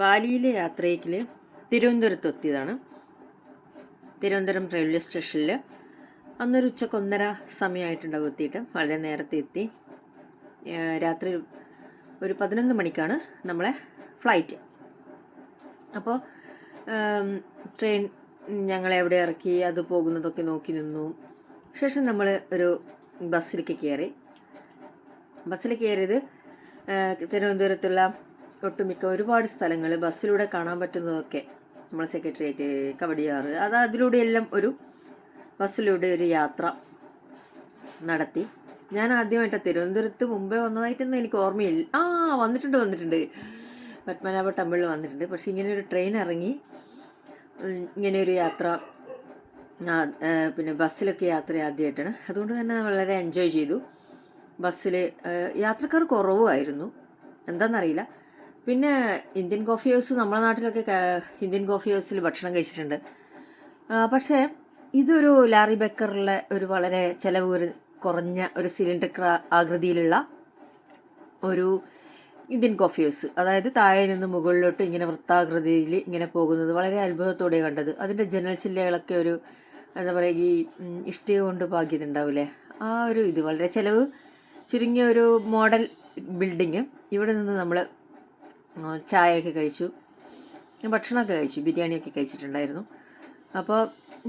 ബാലിയിലെ യാത്രയിൽ തിരുവനന്തപുരത്ത് എത്തിയതാണ്. തിരുവനന്തപുരം റെയിൽവേ സ്റ്റേഷനിൽ അന്നൊരു ഉച്ചയ്ക്ക് ഒന്നര സമയമായിട്ടുണ്ടാവും എത്തിയിട്ട്. വളരെ നേരത്തെ എത്തി. രാത്രി ഒരു പതിനൊന്ന് മണിക്കാണ് നമ്മളെ ഫ്ലൈറ്റ്. അപ്പോൾ ട്രെയിൻ ഞങ്ങളെ എവിടെ ഇറക്കി അത് പോകുന്നതൊക്കെ നോക്കി നിന്നു. ശേഷം നമ്മൾ ഒരു ബസ്സിലേക്ക് കയറി. ബസ്സിൽ കയറിയത് തിരുവനന്തപുരത്തുള്ള ഒട്ടുമിക്ക ഒരുപാട് സ്ഥലങ്ങൾ ബസ്സിലൂടെ കാണാൻ പറ്റുന്നതൊക്കെ നമ്മൾ സെക്രട്ടേറിയറ്റ് കവടിയാറ് അത് അതിലൂടെയെല്ലാം ഒരു ബസ്സിലൂടെ ഒരു യാത്ര നടത്തി. ഞാൻ ആദ്യമായിട്ട് തിരുവനന്തപുരത്ത് മുമ്പേ വന്നതായിട്ടൊന്നും എനിക്ക് ഓർമ്മയില്ല. ആ വന്നിട്ടുണ്ട് വന്നിട്ടുണ്ട്. പത്മനാഭ ടെമ്പിളിൽ വന്നിട്ടുണ്ട്. പക്ഷേ ഇങ്ങനെ ഒരു ട്രെയിൻ ഇറങ്ങി ഇങ്ങനെ ഒരു യാത്ര പിന്നെ ബസ്സിലൊക്കെ യാത്ര ആദ്യമായിട്ടാണ്. അതുകൊണ്ട് തന്നെ വളരെ എൻജോയ് ചെയ്തു. ബസ്സിൽ യാത്രക്കാർ കുറവുമായിരുന്നു. എന്താണെന്നറിയില്ല പിന്നെ ഇന്ത്യൻ കോഫി ഹൗസ് നമ്മുടെ നാട്ടിലൊക്കെ ഇന്ത്യൻ കോഫി ഹൗസിൽ ഭക്ഷണം കഴിച്ചിട്ടുണ്ട്. പക്ഷേ ഇതൊരു ലാറി ബക്കറിലെ ഒരു വളരെ ചിലവ് കുറഞ്ഞ ഒരു സിലിണ്ടർ ആകൃതിയിലുള്ള ഒരു ഇന്ത്യൻ കോഫി ഹൗസ്. അതായത് താഴെ നിന്ന് മുകളിലോട്ട് ഇങ്ങനെ വൃത്താകൃതിയിൽ ഇങ്ങനെ പോകുന്നത് വളരെ അത്ഭുതത്തോടെ കണ്ടത്. അതിന്റെ ജനൽ ചില്ലകളൊക്കെ ഒരു എന്താ പറയുക ഈ ഇഷ്ടിക കൊണ്ട് പാകിയതുണ്ടാവില്ലേ ആ ഒരു ഇത് വളരെ ചിലവ് ചുരുങ്ങിയ ഒരു മോഡൽ ബിൽഡിങ്. ഇവിടെ നിന്ന് നമ്മൾ ചായയൊക്കെ കഴിച്ചു. ഭക്ഷണമൊക്കെ കഴിച്ചു. ബിരിയാണിയൊക്കെ കഴിച്ചിട്ടുണ്ടായിരുന്നു. അപ്പോൾ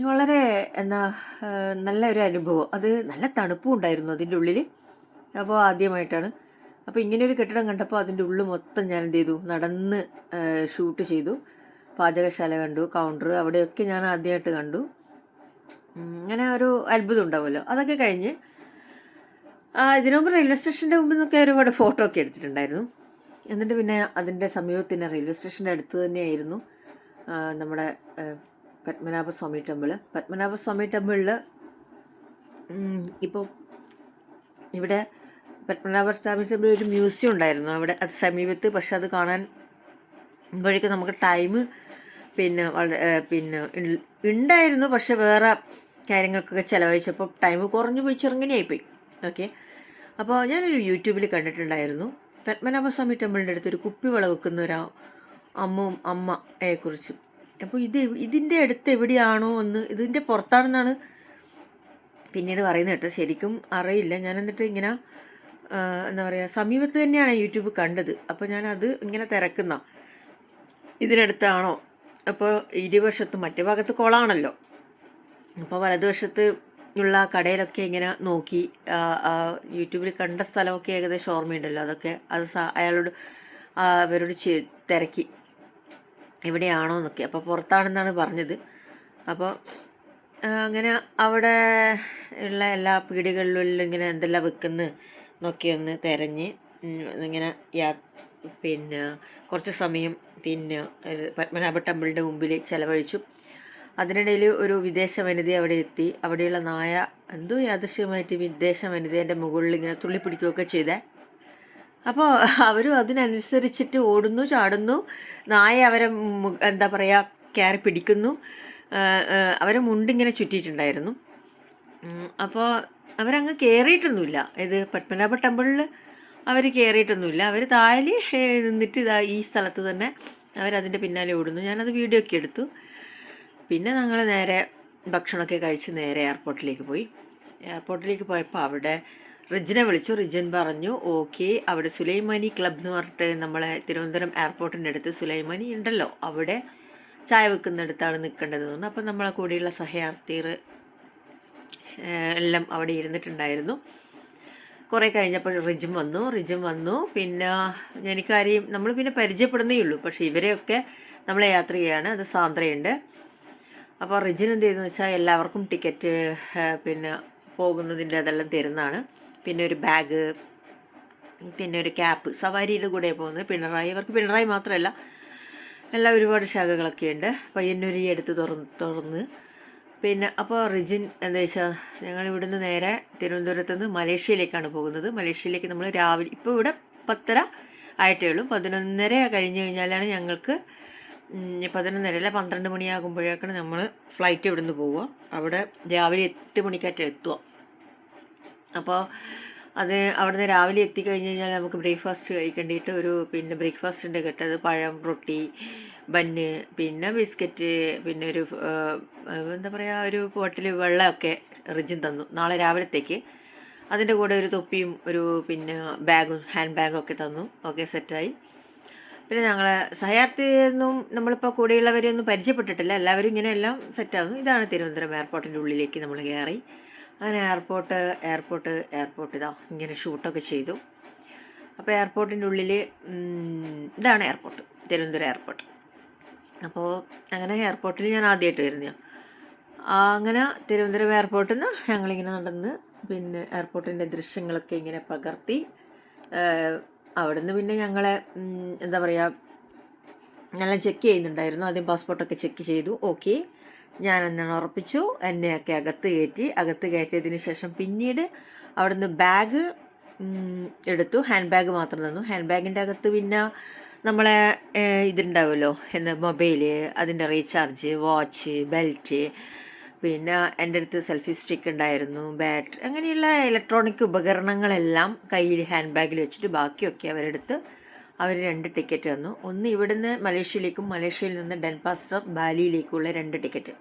വളരെ എന്താ നല്ലൊരു അനുഭവം. അത് നല്ല തണുപ്പും ഉണ്ടായിരുന്നു അതിന്റെ ഉള്ളിൽ. അപ്പോൾ ആദ്യമായിട്ടാണ്. അപ്പോൾ ഇങ്ങനെ ഒരു കെട്ടിടം കണ്ടപ്പോൾ അതിന്റെ ഉള്ളിൽ മൊത്തം ഞാൻ എന്ത് ചെയ്തു? നടന്ന് ഷൂട്ട് ചെയ്തു. പാചകശാല കണ്ടു കൗണ്ടർ അവിടെയൊക്കെ ഞാൻ ആദ്യമായിട്ട് കണ്ടു. അങ്ങനെ ഒരു അത്ഭുതം ഉണ്ടാവുമല്ലോ. അതൊക്കെ കഴിഞ്ഞ് ഇതിനു മുമ്പ് റെയിൽവേ സ്റ്റേഷന്റെ മുമ്പിൽ നിന്നൊക്കെ ഒരുപാട് ഫോട്ടോ ഒക്കെ എടുത്തിട്ടുണ്ടായിരുന്നു. എന്നിട്ട് പിന്നെ അതിന്റെ സമീപത്ത് തന്നെ റെയിൽവേ സ്റ്റേഷന്റെ അടുത്ത് തന്നെയായിരുന്നു നമ്മുടെ പത്മനാഭസ്വാമി ടെമ്പിൾ പത്മനാഭസ്വാമി ടെമ്പിളിൽ ഇപ്പോൾ ഇവിടെ പത്മനാഭ സ്വാമി ടെമ്പിൾ ഒരു മ്യൂസിയം ഉണ്ടായിരുന്നു. അവിടെ അത് സമീപത്ത് പക്ഷെ അത് കാണാൻ വഴിക്ക് നമുക്ക് ടൈം പിന്നെ വളരെ പിന്നെ ഉണ്ടായിരുന്നു. പക്ഷെ വേറെ കാര്യങ്ങൾക്കൊക്കെ ചിലവഴിച്ചപ്പോൾ ടൈം കുറഞ്ഞു പോയി ചെറുങ്ങനെയായിപ്പോയി. ഓക്കെ. അപ്പോൾ ഞാനൊരു യൂട്യൂബിൽ കണ്ടിട്ടുണ്ടായിരുന്നു. പത്മനാഭസ്വാമി ടെമ്പിളിന്റെ അടുത്ത് ഒരു കുപ്പി വെക്കുന്ന ഒരു അമ്മും അമ്മയെക്കുറിച്ചും അപ്പോൾ ഇത് ഇതിന്റെ അടുത്ത് എവിടെയാണോ എന്ന് ഇതിന്റെ പുറത്താണെന്നാണ് പിന്നീട് പറയുന്നത് കേട്ടോ. ശരിക്കും അറിയില്ല. ഞാൻ എന്നിട്ട് ഇങ്ങനെ എന്താ പറയുക സമീപത്ത് തന്നെയാണ് യൂട്യൂബ് കണ്ടത്. അപ്പോൾ ഞാനത് ഇങ്ങനെ തിരക്കുന്ന ഇതിനടുത്താണോ? അപ്പോൾ ഇരുവശത്ത് മറ്റേ ഭാഗത്ത് കുളമാണല്ലോ. അപ്പോൾ വലതുവശത്ത് ഉള്ള കടയിലൊക്കെ ഇങ്ങനെ നോക്കി യൂട്യൂബിൽ കണ്ട സ്ഥലമൊക്കെ ഏകദേശം ഓർമ്മയുണ്ടല്ലോ. അതൊക്കെ അത് അയാളോട് അവരോട് തിരക്കി. എവിടെയാണോ എന്നൊക്കെ. അപ്പോൾ പുറത്താണെന്നാണ് പറഞ്ഞത്. അപ്പോൾ അങ്ങനെ അവിടെ ഉള്ള എല്ലാ പീടികളിലും ഇങ്ങനെ എന്തെല്ലാം വെക്കുന്നു എന്നൊക്കെ ഒന്ന് തിരഞ്ഞ് ഇങ്ങനെ യാ പിന്നെ കുറച്ച് സമയം പിന്നെ പത്മനാഭ ടെമ്പിളിന്റെ മുമ്പിൽ ചിലവഴിച്ചു. അതിനിടയിൽ ഒരു വിദേശ വനിത അവിടെ എത്തി. അവിടെയുള്ള നായ എന്തോ യാദൃശ്യമായിട്ട് വിദേശ വനിതേന്റെ മുകളിൽ ഇങ്ങനെ തുള്ളി പിടിക്കുകയൊക്കെ ചെയ്തേ. അപ്പോൾ അവരും അതിനനുസരിച്ചിട്ട് ഓടുന്നു ചാടുന്നു. നായ അവരെ എന്താ പറയുക കയറി പിടിക്കുന്നു. അവരെ മുണ്ടിങ്ങനെ ചുറ്റിയിട്ടുണ്ടായിരുന്നു. അപ്പോൾ അവരങ്ങ് കയറിയിട്ടൊന്നുമില്ല. ഇത് പത്മനാഭ ടെമ്പിളിൽ അവർ കയറിയിട്ടൊന്നുമില്ല. അവർ താഴെ നിന്നിട്ട് ഈ സ്ഥലത്ത് തന്നെ അവരതിന്റെ പിന്നാലെ ഓടുന്നു. ഞാനത് വീഡിയോ ഒക്കെ എടുത്തു. പിന്നെ ഞങ്ങൾ നേരെ ഭക്ഷണമൊക്കെ കഴിച്ച് നേരെ എയർപോർട്ടിലേക്ക് പോയി. എയർപോർട്ടിലേക്ക് പോയപ്പോൾ അവിടെ റിജിനെ വിളിച്ചു. റിജൻ പറഞ്ഞു ഓക്കെ അവിടെ സുലൈമാനി ക്ലബ് എന്ന് പറഞ്ഞിട്ട് നമ്മളെ തിരുവനന്തപുരം എയർപോർട്ടിന്റെ അടുത്ത് സുലൈമാനി ഉണ്ടല്ലോ. അവിടെ ചായ വെക്കുന്നിടത്താണ് നിൽക്കേണ്ടത് പറഞ്ഞു. അപ്പോൾ നമ്മളെ കൂടെയുള്ള സഹയാർത്ഥികൾ എല്ലാം അവിടെ ഇരുന്നിട്ടുണ്ടായിരുന്നു. കുറേ കഴിഞ്ഞപ്പോൾ റിജും വന്നു. റിജും വന്നു. പിന്നെ എനിക്കാരെയും നമ്മൾ പിന്നെ പരിചയപ്പെടുന്നേ ഉള്ളൂ. പക്ഷേ ഇവരെയൊക്കെ നമ്മളെ യാത്ര ചെയ്യാണ്. അത് സാന്ദ്രയുണ്ട്. അപ്പോൾ റിജിൻ എന്ത് ചെയ്തെന്ന് വെച്ചാൽ എല്ലാവർക്കും ടിക്കറ്റ് പിന്നെ പോകുന്നതിന്റെ അതെല്ലാം തരുന്നതാണ്. പിന്നെ ഒരു ബാഗ് പിന്നെ ഒരു ക്യാപ്പ് സവാരിയുടെ കൂടെ പോകുന്നത്. പിണറായി ഇവർക്ക് പിണറായി മാത്രമല്ല എല്ലാം ഒരുപാട് ശാഖകളൊക്കെ ഉണ്ട്. പയ്യന്നൂരി എടുത്ത് തുറന്ന് തുറന്ന്. പിന്നെ അപ്പോൾ റിജിൻ എന്താ വെച്ചാൽ ഞങ്ങൾ ഇവിടുന്ന് നേരെ തിരുവനന്തപുരത്ത് നിന്ന് മലേഷ്യയിലേക്കാണ് പോകുന്നത്. മലേഷ്യയിലേക്ക് നമ്മൾ രാവിലെ ഇപ്പോൾ ഇവിടെ പത്തര ആയിട്ടേ ഉള്ളൂ. പതിനൊന്നര കഴിഞ്ഞ് കഴിഞ്ഞാലാണ് ഞങ്ങൾക്ക് ഉം, പതിനൊന്നര അല്ല പന്ത്രണ്ട് മണിയാകുമ്പോഴേക്കാണ് നമ്മൾ ഫ്ലൈറ്റ് ഇവിടുന്ന് പോവുക. അവിടെ രാവിലെ എട്ട് മണിക്കായിട്ട് എത്തുക. അപ്പോൾ അത് അവിടുന്ന് രാവിലെ എത്തിക്കഴിഞ്ഞ് കഴിഞ്ഞാൽ നമുക്ക് ബ്രേക്ക്ഫാസ്റ്റ് കഴിക്കേണ്ടിയിട്ട് ഒരു പിന്നെ ബ്രേക്ക്ഫാസ്റ്റിന്റെ കെട്ടത് പഴം റൊട്ടി ബന്ന് പിന്നെ ബിസ്ക്കറ്റ് പിന്നെ ഒരു എന്താ പറയുക ഒരു ബോട്ടിൽ വെള്ളമൊക്കെ റിജിൻ തന്നു. നാളെ രാവിലത്തേക്ക്. അതിന്റെ കൂടെ ഒരു തൊപ്പിയും ഒരു പിന്നെ ബാഗും ഹാൻഡ് ബാഗും ഒക്കെ തന്നു. ഓക്കെ സെറ്റായി പിന്നെ ഞങ്ങൾ സഹയാർത്ഥിയൊന്നും നമ്മളിപ്പോൾ കൂടെയുള്ളവരെയൊന്നും പരിചയപ്പെട്ടിട്ടില്ല. എല്ലാവരും ഇങ്ങനെ എല്ലാം സെറ്റാകുന്നു ഇതാണ് തിരുവനന്തപുരം എയർപോർട്ടിന്റെ ഉള്ളിലേക്ക് നമ്മൾ കയറി അങ്ങനെ എയർപോർട്ട് എയർപോർട്ട് എയർപോർട്ട് ഇതാ ഇങ്ങനെ ഷൂട്ടൊക്കെ ചെയ്തു. അപ്പോൾ എയർപോർട്ടിന്റെ ഉള്ളിൽ ഇതാണ് എയർപോർട്ട് തിരുവനന്തപുരം എയർപോർട്ട് അപ്പോൾ അങ്ങനെ എയർപോർട്ടിൽ ഞാൻ ആദ്യമായിട്ട് വരുന്ന അങ്ങനെ തിരുവനന്തപുരം എയർപോർട്ടിൽ നിന്ന് ഞങ്ങളിങ്ങനെ നടന്ന് പിന്നെ എയർപോർട്ടിന്റെ ദൃശ്യങ്ങളൊക്കെ ഇങ്ങനെ പകർത്തി അവിടുന്ന് പിന്നെ ഞങ്ങളെ എന്താ പറയുക നല്ല ചെക്ക് ചെയ്യുന്നുണ്ടായിരുന്നു. ആദ്യം പാസ്പോർട്ടൊക്കെ ചെക്ക് ചെയ്തു. ഓക്കെ ഞാൻ എന്നാണ് ഉറപ്പിച്ചു. എന്നെയൊക്കെ അകത്ത് കയറ്റി. അകത്ത് കയറ്റിയതിന് ശേഷം പിന്നീട് അവിടുന്ന് ബാഗ് എടുത്തു. ഹാൻഡ് ബാഗ് മാത്രം തന്നു. ഹാൻഡ് ബാഗിന്റെ അകത്ത് പിന്നെ നമ്മളെ ഇതുണ്ടാവുമല്ലോ എന്താ മൊബൈൽ അതിന്റെ റീചാർജ് വാച്ച് ബെൽറ്റ് പിന്നെ എന്റെ അടുത്ത് സെൽഫി സ്റ്റിക്ക് ഉണ്ടായിരുന്നു ബാറ്ററി അങ്ങനെയുള്ള ഇലക്ട്രോണിക് ഉപകരണങ്ങളെല്ലാം കയ്യിൽ ഹാൻഡ് ബാഗിൽ വെച്ചിട്ട് ബാക്കിയൊക്കെ അവരെടുത്ത് അവർ രണ്ട് ടിക്കറ്റ് തന്നു. ഒന്ന് ഇവിടുന്ന് മലേഷ്യയിലേക്കും മലേഷ്യയിൽ നിന്ന് ഡെൻപാസ്റ്റർ ബാലിയിലേക്കുള്ള രണ്ട് ടിക്കറ്റ്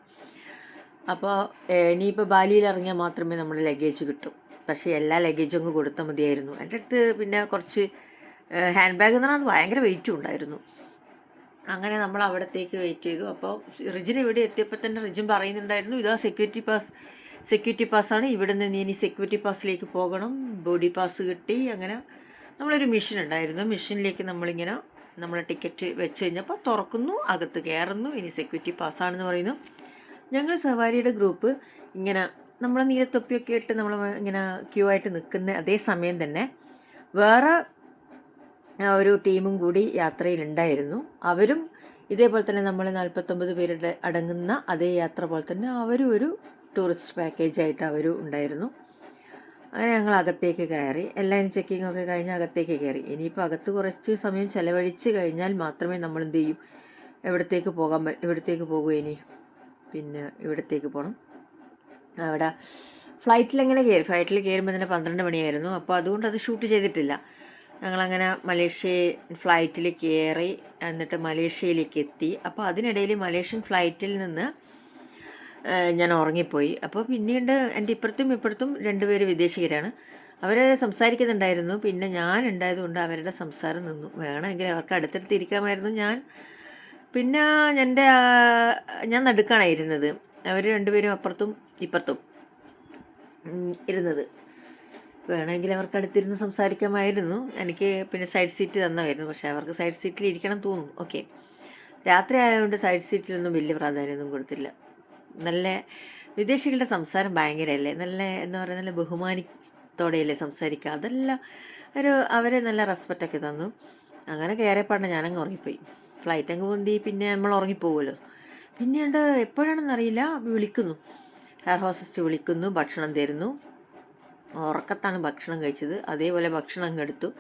അപ്പോൾ ഇനിയിപ്പോൾ ബാലിയിൽ ഇറങ്ങിയാൽ മാത്രമേ നമ്മുടെ ലഗേജ് കിട്ടൂ. പക്ഷേ എല്ലാ ലഗേജും അങ്ങ് കൊടുത്താൽ മതിയായിരുന്നു. എന്റെ അടുത്ത് പിന്നെ കുറച്ച് ഹാൻഡ് ബാഗ് എന്ന് പറഞ്ഞാൽ അത് ഭയങ്കര വെയിറ്റും ഉണ്ടായിരുന്നു. അങ്ങനെ നമ്മൾ അവിടത്തേക്ക് വെയിറ്റ് ചെയ്തു. അപ്പോൾ റിജിന് ഇവിടെ എത്തിയപ്പോൾ തന്നെ റിജിൻ പറയുന്നുണ്ടായിരുന്നു ഇതാ സെക്യൂരിറ്റി പാസ് സെക്യൂരിറ്റി പാസ്സാണ് ഇവിടെ നിന്ന് ഇനി സെക്യൂരിറ്റി പാസ്സിലേക്ക് പോകണം. ബോഡി പാസ് കിട്ടി. അങ്ങനെ നമ്മളൊരു മിഷൻ ഉണ്ടായിരുന്നു. മിഷനിലേക്ക് നമ്മളിങ്ങനെ നമ്മൾ ടിക്കറ്റ് വെച്ച് കഴിഞ്ഞപ്പോൾ തുറക്കുന്നു അകത്ത് കയറുന്നു. ഇനി സെക്യൂരിറ്റി പാസ്സാണെന്ന് പറയുന്നു. ഞങ്ങൾ സവാരിയുടെ ഗ്രൂപ്പ് ഇങ്ങനെ നമ്മൾ നീലത്തൊപ്പിയൊക്കെ ഇട്ട് നമ്മൾ ഇങ്ങനെ ക്യൂ ആയിട്ട് നിൽക്കുന്ന അതേ സമയം തന്നെ വേറെ ഒരു ടീമും കൂടി യാത്രയിലുണ്ടായിരുന്നു. അവരും ഇതേപോലെ തന്നെ നമ്മൾ നാൽപ്പത്തൊമ്പത് പേരുടെ അടങ്ങുന്ന അതേ യാത്ര പോലെ തന്നെ അവരും ഒരു ടൂറിസ്റ്റ് പാക്കേജായിട്ട് അവരും ഉണ്ടായിരുന്നു. അങ്ങനെ ഞങ്ങൾ അകത്തേക്ക് കയറി എല്ലാവരും ചെക്കിംഗ് ഒക്കെ കഴിഞ്ഞ് അകത്തേക്ക് കയറി. ഇനിയിപ്പോൾ അകത്ത് കുറച്ച് സമയം ചിലവഴിച്ച് കഴിഞ്ഞാൽ മാത്രമേ നമ്മൾ എന്ത് ചെയ്യും? എവിടത്തേക്ക് പോകാൻ എവിടത്തേക്ക് പോകൂ ഇനി? പിന്നെ ഇവിടത്തേക്ക് പോകണം അവിടെ ഫ്ലൈറ്റിൽ എങ്ങനെ കയറി ഫ്ലൈറ്റിൽ കയറുമ്പോൾ തന്നെ പന്ത്രണ്ട് മണിയായിരുന്നു. അപ്പോൾ അതുകൊണ്ട് അത് ഷൂട്ട് ചെയ്തിട്ടില്ല. ഞങ്ങളങ്ങനെ മലേഷ്യ ഫ്ലൈറ്റിൽ കയറി എന്നിട്ട് മലേഷ്യയിലേക്ക് എത്തി. അപ്പോൾ അതിനിടയിൽ മലേഷ്യൻ ഫ്ലൈറ്റിൽ നിന്ന് ഞാൻ ഉറങ്ങിപ്പോയി. അപ്പോൾ പിന്നീട് എന്റെ ഇപ്പുറത്തും ഇപ്പുറത്തും രണ്ടുപേര് വിദേശീയരാണ് അവർ സംസാരിക്കുന്നുണ്ടായിരുന്നു. പിന്നെ ഞാൻ ഉണ്ടായതുകൊണ്ട് അവരുടെ സംസാരം നിന്നു. വേണമെങ്കിൽ അവർക്ക് അടുത്തടുത്ത് ഇരിക്കാമായിരുന്നു ഞാൻ. പിന്നെ എന്റെ ഞാൻ നടുക്കാണ് ഇരുന്നത് അവർ രണ്ടുപേരും അപ്പുറത്തും ഇപ്പുറത്തും ഇരുന്നത്. വേണമെങ്കിൽ അവർക്ക് അടുത്തിരുന്ന് സംസാരിക്കാമായിരുന്നു. എനിക്ക് പിന്നെ സൈഡ് സീറ്റ് തന്നായിരുന്നു പക്ഷേ അവർക്ക് സൈഡ് സീറ്റിൽ ഇരിക്കണം തോന്നും ഓക്കെ രാത്രി ആയതുകൊണ്ട് സൈഡ് സീറ്റിലൊന്നും വലിയ പ്രാധാന്യമൊന്നും കൊടുത്തില്ല. നല്ല വിദേശികളുടെ സംസാരം ഭയങ്കരമല്ലേ നല്ല എന്താ പറയുക നല്ല ബഹുമാനത്തോടെയല്ലേ സംസാരിക്കുക? അതെല്ലാം ഒരു അവരെ നല്ല റെസ്പെക്റ്റൊക്കെ തന്നു. അങ്ങനെ കയറിയപ്പാടാണ് ഞാനങ്ങ് ഉറങ്ങിപ്പോയി. ഫ്ലൈറ്റ് അങ്ങ് പൊന്തി പിന്നെ നമ്മൾ ഉറങ്ങിപ്പോകുമല്ലോ. പിന്നീട് എപ്പോഴാണെന്നറിയില്ല. വിളിക്കുന്നു. ഹെയർ ഹോസ്റ്റസ് വിളിക്കുന്നു ഭക്ഷണം തരുന്നു. ഉറക്കത്താണ് ഭക്ഷണം കഴിച്ചത്. അതേപോലെ ഭക്ഷണം അങ്ങ് എടുത്തു.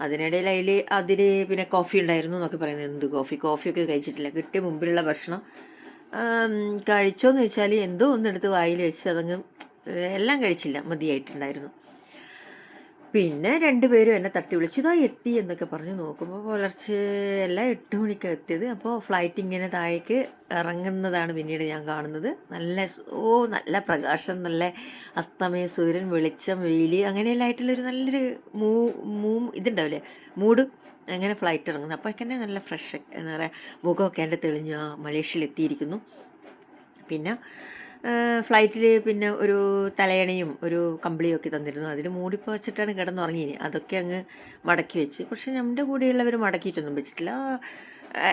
അതിനിടയിൽ അതിൽ അതിൽ പിന്നെ കോഫി ഉണ്ടായിരുന്നു എന്നൊക്കെ പറയുന്നത്. എന്ത് കോഫി കോഫിയൊക്കെ കഴിച്ചിട്ടില്ല. കിട്ടിയ മുമ്പിലുള്ള ഭക്ഷണം. കഴിച്ചോ കഴിച്ചോന്ന് വെച്ചാൽ എന്തോ ഒന്നെടുത്ത് വായിൽ വെച്ച് അതങ്ങ് എല്ലാം കഴിച്ചില്ല. മതിയായിട്ടുണ്ടായിരുന്നു. പിന്നെ രണ്ടുപേരും എന്നെ തട്ടി വിളിച്ചു. ഇതാ എത്തി എന്നൊക്കെ പറഞ്ഞ് നോക്കുമ്പോൾ പുലർച്ചെ എല്ലാം എട്ട് മണിക്ക് എത്തിയത്. അപ്പോൾ ഫ്ലൈറ്റ് ഇങ്ങനെ താഴേക്ക് ഇറങ്ങുന്നതാണ് പിന്നീട് ഞാൻ കാണുന്നത്. നല്ല ഓ നല്ല പ്രകാശം നല്ല അസ്തമയ സൂര്യൻ വെളിച്ചം വെയിൽ അങ്ങനെയെല്ലാം ആയിട്ടുള്ളൊരു നല്ലൊരു മൂ മൂ ഇതുണ്ടാവില്ലേ? മൂഡ്. അങ്ങനെ ഫ്ലൈറ്റ് ഇറങ്ങുന്നത്. അപ്പോൾ തന്നെ നല്ല ഫ്രഷ് എന്താ പറയുക മുഖമൊക്കെ എന്റെ തെളിഞ്ഞു. ആ മലേഷ്യയിൽ എത്തിയിരിക്കുന്നു പിന്നെ ഫ്ലൈറ്റിൽ പിന്നെ ഒരു തലയണയും ഒരു കമ്പിളിയും ഒക്കെ തന്നിരുന്നു. അതിൽ മൂടിപ്പോൾ വെച്ചിട്ടാണ് കിടന്നുറങ്ങിയത് അതൊക്കെ അങ്ങ് മടക്കി വെച്ച്. പക്ഷെ നമ്മുടെ കൂടെയുള്ളവർ മടക്കിയിട്ടൊന്നും വെച്ചിട്ടില്ല.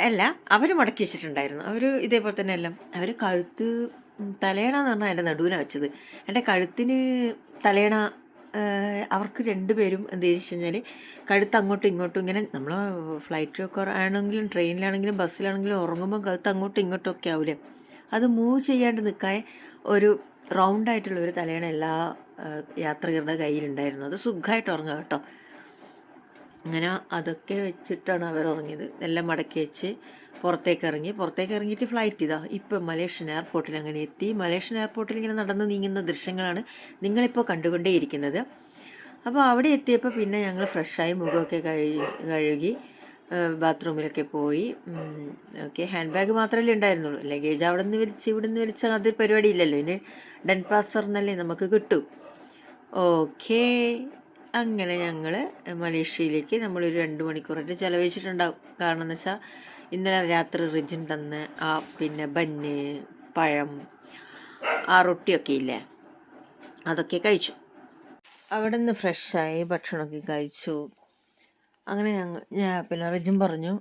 അല്ല അവർ മടക്കി വെച്ചിട്ടുണ്ടായിരുന്നു. അവർ ഇതേപോലെ തന്നെ എല്ലാം. അവർ കഴുത്ത് തലയണ എന്ന് പറഞ്ഞാൽ എന്റെ നടുവിനാണ് വെച്ചത്. എന്റെ കഴുത്തിന് തലയണ അവർക്ക് രണ്ടുപേരും എന്ത് ചെയ്തു കഴിഞ്ഞാൽ കഴുത്ത് അങ്ങോട്ടും ഇങ്ങോട്ടും ഇങ്ങനെ നമ്മൾ ഫ്ലൈറ്റിലൊക്കെ ആണെങ്കിലും ട്രെയിനിലാണെങ്കിലും ബസ്സിലാണെങ്കിലും ഉറങ്ങുമ്പോൾ കഴുത്ത് അങ്ങോട്ടും ഇങ്ങോട്ടും ഒക്കെ ആവില്ലേ അത് മൂവ് ചെയ്യാണ്ട് നിൽക്കാൻ ഒരു റൗണ്ടായിട്ടുള്ള ഒരു തലയാണ് എല്ലാ യാത്രികരുടെ കയ്യിലുണ്ടായിരുന്നു. അത് സുഖമായിട്ട് ഉറങ്ങുക കേട്ടോ. അങ്ങനെ അതൊക്കെ വെച്ചിട്ടാണ് അവർ ഉറങ്ങിയത്. എല്ലാം മടക്കി വെച്ച് പുറത്തേക്ക് ഇറങ്ങി. പുറത്തേക്ക് ഇറങ്ങിയിട്ട് ഫ്ലൈറ്റ് ഇതാ. ഇപ്പം മലേഷ്യൻ എയർപോർട്ടിൽ അങ്ങനെ എത്തി. മലേഷ്യൻ എയർപോർട്ടിൽ ഇങ്ങനെ നടന്ന് നീങ്ങുന്ന ദൃശ്യങ്ങളാണ് നിങ്ങളിപ്പോൾ കണ്ടുകൊണ്ടേയിരിക്കുന്നത്. അപ്പോൾ അവിടെ എത്തിയപ്പോൾ പിന്നെ ഞങ്ങൾ ഫ്രഷായി മുഖമൊക്കെ കഴുകി ബാത്റൂമിലൊക്കെ പോയി. ഓക്കെ. ഹാൻഡ് ബാഗ് മാത്രമല്ലേ ഉണ്ടായിരുന്നുള്ളൂ. ലഗേജ് അവിടെ നിന്ന് വലിച്ച് ഇവിടെ നിന്ന് വലിച്ച അത് പരിപാടിയില്ലല്ലോ. ഇനി ഡെൻ പാസർ എന്നല്ലേ നമുക്ക് കിട്ടും. ഓക്കെ. അങ്ങനെ ഞങ്ങൾ മലേഷ്യയിലേക്ക് നമ്മളൊരു രണ്ട് മണിക്കൂറായിട്ട് ചിലവഴിച്ചിട്ടുണ്ടാവും. കാരണം എന്ന് വെച്ചാൽ ഇന്നലെ രാത്രി റിജിൻ തന്ന ആ പിന്നെ ബന്ന് പഴം ആ റൊട്ടിയൊക്കെ ഇല്ലേ? അതൊക്കെ കഴിച്ചു. അവിടെ നിന്ന് ഫ്രഷായി ഭക്ഷണമൊക്കെ കഴിച്ചു. അങ്ങനെ ഞങ്ങൾ ഞാൻ പിന്നെ റിജും പറഞ്ഞു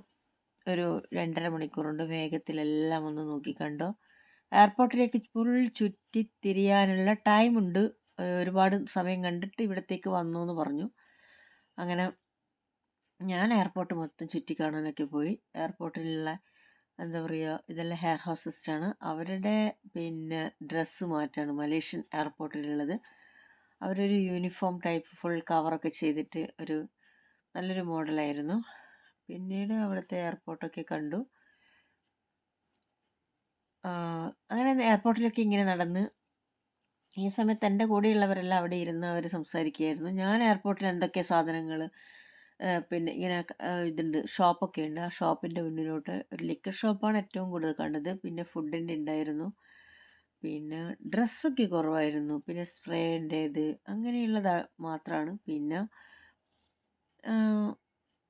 ഒരു രണ്ടര മണിക്കൂറുണ്ട് വേഗത്തിലെല്ലാം ഒന്ന് നോക്കിക്കണ്ടോ. എയർപോർട്ടിലേക്ക് ഫുൾ ചുറ്റി തിരിയാനുള്ള ടൈമുണ്ട് ഒരുപാട് സമയം കണ്ടിട്ട് ഇവിടത്തേക്ക് വന്നു എന്ന് പറഞ്ഞു. അങ്ങനെ ഞാൻ എയർപോർട്ട് മൊത്തം ചുറ്റി കാണാനൊക്കെ പോയി എയർപോർട്ടിലുള്ള എന്താ പറയുക ഇതെല്ലാം ഹെയർ ഹോസ്റ്റസ്റ്റാണ് അവരുടെ പിന്നെ ഡ്രസ്സ് മാറ്റാണ്. മലേഷ്യൻ എയർപോർട്ടിലുള്ളത് അവരൊരു യൂണിഫോം ടൈപ്പ് ഫുൾ കവറൊക്കെ ചെയ്തിട്ട് ഒരു നല്ലൊരു മോഡലായിരുന്നു. പിന്നീട് അവിടുത്തെ എയർപോർട്ടൊക്കെ കണ്ടു. അങ്ങനെ എയർപോർട്ടിലൊക്കെ ഇങ്ങനെ നടന്ന്. ഈ സമയത്ത് എന്റെ കൂടെയുള്ളവരെല്ലാം അവിടെ ഇരുന്ന് അവർ സംസാരിക്കുകയായിരുന്നു ഞാൻ എയർപോർട്ടിൽ എന്തൊക്കെ സാധനങ്ങൾ പിന്നെ ഇങ്ങനെ ഇതുണ്ട് ഷോപ്പൊക്കെ ഉണ്ട്. ആ ഷോപ്പിന്റെ മുന്നിലോട്ട് ഒരു ലിക്കർ ഷോപ്പാണ് ഏറ്റവും കൂടുതൽ കണ്ടത്. പിന്നെ ഫുഡിന്റെ ഉണ്ടായിരുന്നു. പിന്നെ ഡ്രസ്സൊക്കെ കുറവായിരുന്നു. പിന്നെ സ്പ്രേന്റേത് അങ്ങനെയുള്ളത് മാത്രമാണ് പിന്നെ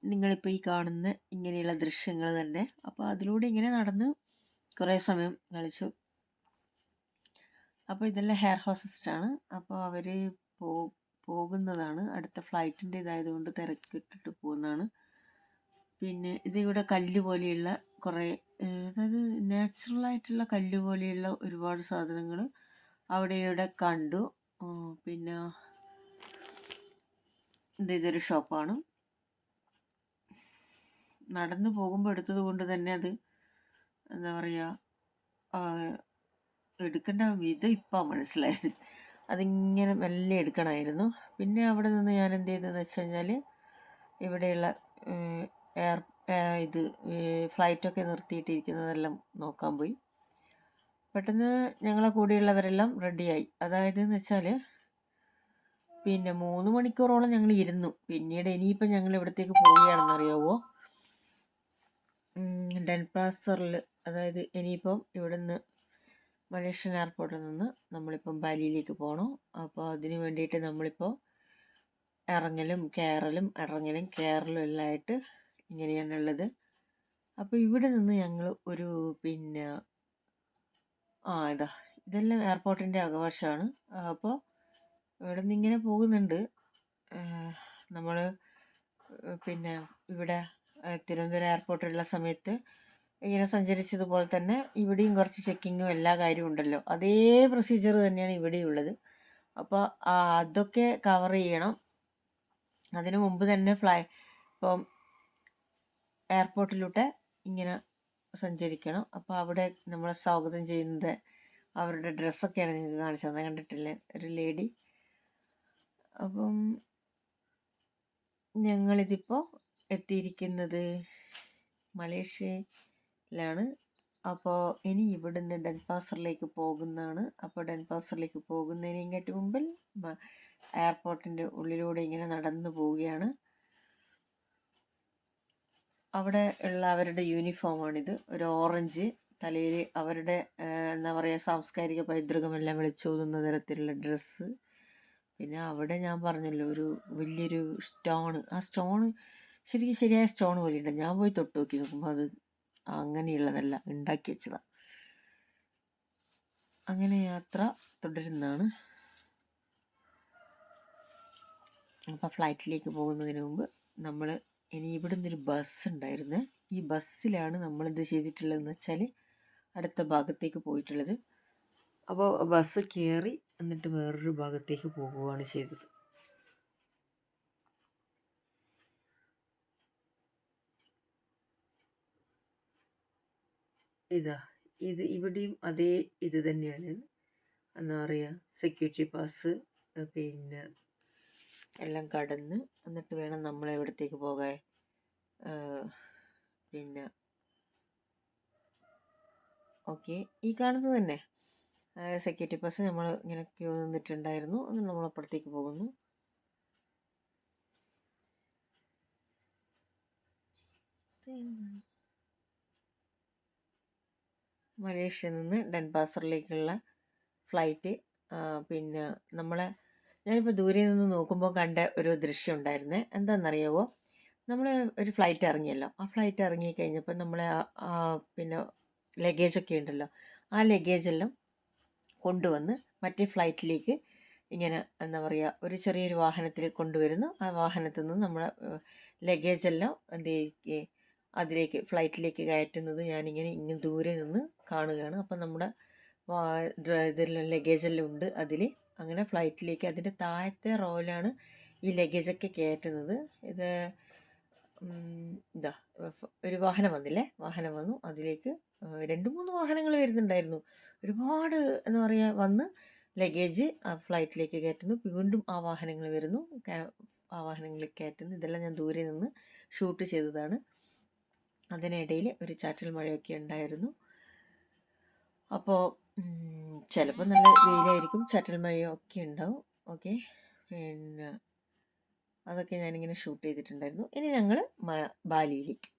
നിങ്ങളിപ്പോൾ ഈ കാണുന്ന ഇങ്ങനെയുള്ള ദൃശ്യങ്ങൾ തന്നെ. അപ്പോൾ അതിലൂടെ ഇങ്ങനെ നടന്ന് കുറേ സമയം കളിച്ചു. അപ്പോൾ ഇതെല്ലാം ഹെയർ ഹോസിസ്റ്റാണ്. അപ്പോൾ അവർ പോ പോകുന്നതാണ്. അടുത്ത ഫ്ലൈറ്റിന്റെ ഇതായതുകൊണ്ട് തിരക്കിട്ടിട്ട് പോകുന്നതാണ്. പിന്നെ ഇതിവിടെ കല്ല് പോലെയുള്ള കുറേ അതായത് നാച്ചുറലായിട്ടുള്ള കല്ല് പോലെയുള്ള ഒരുപാട് സാധനങ്ങൾ അവിടെ ഇവിടെ കണ്ടു. പിന്നെ ഇതൊരു ഷോപ്പാണ്. നടന്നു പോകുമ്പോൾ എടുത്തത് കൊണ്ട് തന്നെ അത് എന്താ പറയുക എടുക്കേണ്ട വിധം ഇപ്പം മനസ്സിലായത്. അതിങ്ങനെ മെല്ലെ എടുക്കണമായിരുന്നു പിന്നെ അവിടെ നിന്ന് ഞാൻ എന്ത് ചെയ്തതെന്ന് വെച്ച് കഴിഞ്ഞാൽ ഇവിടെയുള്ള എയർ ഇത് ഫ്ലൈറ്റൊക്കെ നിർത്തിയിട്ടിരിക്കുന്നതെല്ലാം നോക്കാൻ പോയി. പെട്ടെന്ന് ഞങ്ങളെ കൂടെയുള്ളവരെല്ലാം റെഡിയായി. അതായത് എന്ന് വെച്ചാൽ പിന്നെ മൂന്ന് മണിക്കൂറോളം ഞങ്ങൾ ഇരുന്നു. പിന്നീട് ഇനിയിപ്പം ഞങ്ങൾ ഇവിടത്തേക്ക് പോവുകയാണെന്ന് അറിയാവോ? ഡെൻപാസറിൽ അതായത് ഇനിയിപ്പം ഇവിടുന്ന് മലേഷ്യൻ എയർപോർട്ടിൽ നിന്ന് നമ്മളിപ്പം ബാലിയിലേക്ക് പോകണം അപ്പോൾ അതിന് വേണ്ടിയിട്ട് നമ്മളിപ്പോൾ ഇറങ്ങലും കയറലും ഇറങ്ങലും കയറലും എല്ലാം ആയിട്ട് ഇങ്ങനെയാണുള്ളത് അപ്പോൾ ഇവിടെ നിന്ന് ഞങ്ങൾ ഒരു പിന്നെ ആ ഇതാ. ഇതെല്ലാം എയർപോർട്ടിന്റെ അകവശമാണ് അപ്പോൾ ഇവിടെ നിന്ന് ഇങ്ങനെ പോകുന്നുണ്ട് നമ്മൾ പിന്നെ ഇവിടെ തിരുവനന്തപുരം എയർപോർട്ടിലുള്ള സമയത്ത് ഇങ്ങനെ സഞ്ചരിച്ചതുപോലെ തന്നെ ഇവിടെയും കുറച്ച് ചെക്കിങ്ങും എല്ലാ കാര്യവും ഉണ്ടല്ലോ. അതേ പ്രൊസീജിയർ തന്നെയാണ് ഇവിടെയും ഉള്ളത്. അപ്പോൾ അതൊക്കെ കവർ ചെയ്യണം. അതിനു മുമ്പ് തന്നെ ഫ്ലൈ ഇപ്പം എയർപോർട്ടിലൂടെ ഇങ്ങനെ സഞ്ചരിക്കണം. അപ്പോൾ അവിടെ നമ്മളെ സ്വാഗതം ചെയ്യുന്നത് അവരുടെ ഡ്രസ്സൊക്കെയാണ് നിങ്ങൾക്ക് കാണിച്ചത് കണ്ടിട്ടില്ലേ? ഒരു ലേഡി അപ്പം ഞങ്ങളിതിപ്പോൾ എത്തിയിരിക്കുന്നത് മലേഷ്യയിലാണ്. അപ്പോൾ ഇനി ഇവിടുന്ന് ഡെൻപാസറിലേക്ക് പോകുന്നതാണ്. അപ്പോൾ ഡെൻപാസറിലേക്ക് പോകുന്നതിന് ഇങ്ങോട്ട് മുമ്പിൽ എയർപോർട്ടിന്റെ ഉള്ളിലൂടെ ഇങ്ങനെ നടന്നു പോവുകയാണ്. അവിടെ ഉള്ള അവരുടെ യൂണിഫോമാണിത്. ഒരു ഓറഞ്ച് തലയിൽ അവരുടെ എന്താ പറയുക സാംസ്കാരിക പൈതൃകമെല്ലാം വിളിച്ചോതുന്ന തരത്തിലുള്ള ഡ്രസ്സ്. പിന്നെ അവിടെ ഞാൻ പറഞ്ഞല്ലോ ഒരു വലിയൊരു സ്റ്റോണ്. ആ സ്റ്റോണ് ശരിക്കും ശരിയായ സ്റ്റോൺ പോലെയുണ്ട്. ഞാൻ പോയി തൊട്ട് നോക്കി നോക്കുമ്പോൾ അത് അങ്ങനെയുള്ളതല്ല ഉണ്ടാക്കി വെച്ചതാണ് അങ്ങനെ യാത്ര തുടരുന്നതാണ്. അപ്പോൾ ഫ്ലൈറ്റിലേക്ക് പോകുന്നതിന് മുമ്പ് നമ്മൾ ഇനി ഇവിടെ നിന്നൊരു ബസ് ഉണ്ടായിരുന്നു. ഈ ബസ്സിലാണ് നമ്മളിത് ചെയ്തിട്ടുള്ളതെന്ന് വെച്ചാൽ അടുത്ത ഭാഗത്തേക്ക് പോയിട്ടുള്ളത്. അപ്പോൾ ബസ് കയറി എന്നിട്ട് വേറൊരു ഭാഗത്തേക്ക് പോകുകയാണ് ചെയ്തത്. ഇതാ ഇത് ഇവിടെയും അതേ ഇത് തന്നെയാണ്. എന്താ പറയുക സെക്യൂരിറ്റി പാസ് പിന്നെ എല്ലാം കടന്ന് എന്നിട്ട് വേണം നമ്മൾ എവിടത്തേക്ക് പോകാൻ. പിന്നെ ഓക്കെ ഈ കാണുന്നത് തന്നെ? സെക്യൂരിറ്റി ബസ് നമ്മൾ ഇങ്ങനെ ക്യൂ നിന്നിട്ടുണ്ടായിരുന്നു. നമ്മൾ അപ്പുറത്തേക്ക് പോകുന്നു. മലേഷ്യയിൽ നിന്ന് ഡെൻപാസറിലേക്കുള്ള ഫ്ലൈറ്റ് പിന്നെ നമ്മളെ ഞാനിപ്പോൾ ദൂരെ നിന്ന് നോക്കുമ്പോൾ കണ്ട ഒരു ദൃശ്യം ഉണ്ടായിരുന്നു. എന്താണെന്നറിയാവോ? നമ്മൾ ഒരു ഫ്ലൈറ്റ് ഇറങ്ങിയല്ലോ. ആ ഫ്ലൈറ്റ് ഇറങ്ങി കഴിഞ്ഞപ്പോൾ നമ്മളെ പിന്നെ ലഗേജൊക്കെ ഉണ്ടല്ലോ. ആ ലഗേജെല്ലാം കൊണ്ടുവന്ന് മറ്റേ ഫ്ലൈറ്റിലേക്ക് ഇങ്ങനെ എന്താ പറയുക ഒരു ചെറിയൊരു വാഹനത്തിൽ കൊണ്ടുവരുന്നു. ആ വാഹനത്തിൽ നിന്ന് നമ്മുടെ ലഗേജ് എല്ലാം എന്ത് അതിലേക്ക് ഫ്ലൈറ്റിലേക്ക് കയറ്റുന്നത് ഞാനിങ്ങനെ ഇങ്ങനെ ദൂരെ നിന്ന് കാണുകയാണ്. അപ്പം നമ്മുടെ ഇതെല്ലാം ലഗേജെല്ലാം ഉണ്ട്. അതിൽ അങ്ങനെ ഫ്ലൈറ്റിലേക്ക് അതിന്റെ താഴത്തെ റോയിലാണ് ഈ ലഗേജൊക്കെ കയറ്റുന്നത്. ഇത് ഇതാ ഒരു വാഹനം വന്നില്ലേ? വാഹനം വന്നു. അതിലേക്ക് രണ്ട് മൂന്ന് വാഹനങ്ങൾ വരുന്നുണ്ടായിരുന്നു. ഒരുപാട് എന്ന് പറയുക വന്ന് ലഗേജ് ആ ഫ്ലൈറ്റിലേക്ക് കയറ്റുന്നു. വീണ്ടും ആ വാഹനങ്ങൾ വരുന്നു. ആ വാഹനങ്ങളിൽ കയറ്റുന്നു. ഇതെല്ലാം ഞാൻ ദൂരെ നിന്ന് ഷൂട്ട് ചെയ്തതാണ്. അതിനിടയിൽ ഒരു ചാറ്റൽ മഴയൊക്കെ ഉണ്ടായിരുന്നു. അപ്പോൾ ചിലപ്പോൾ നല്ല വെയിലായിരിക്കും. ചാറ്റൽ മഴയൊക്കെ ഉണ്ടാവും. ഓക്കെ. പിന്നെ അതൊക്കെ ഞാനിങ്ങനെ ഷൂട്ട് ചെയ്തിട്ടുണ്ടായിരുന്നു. ഇനി ഞങ്ങൾ ബാലിയിലേക്ക്.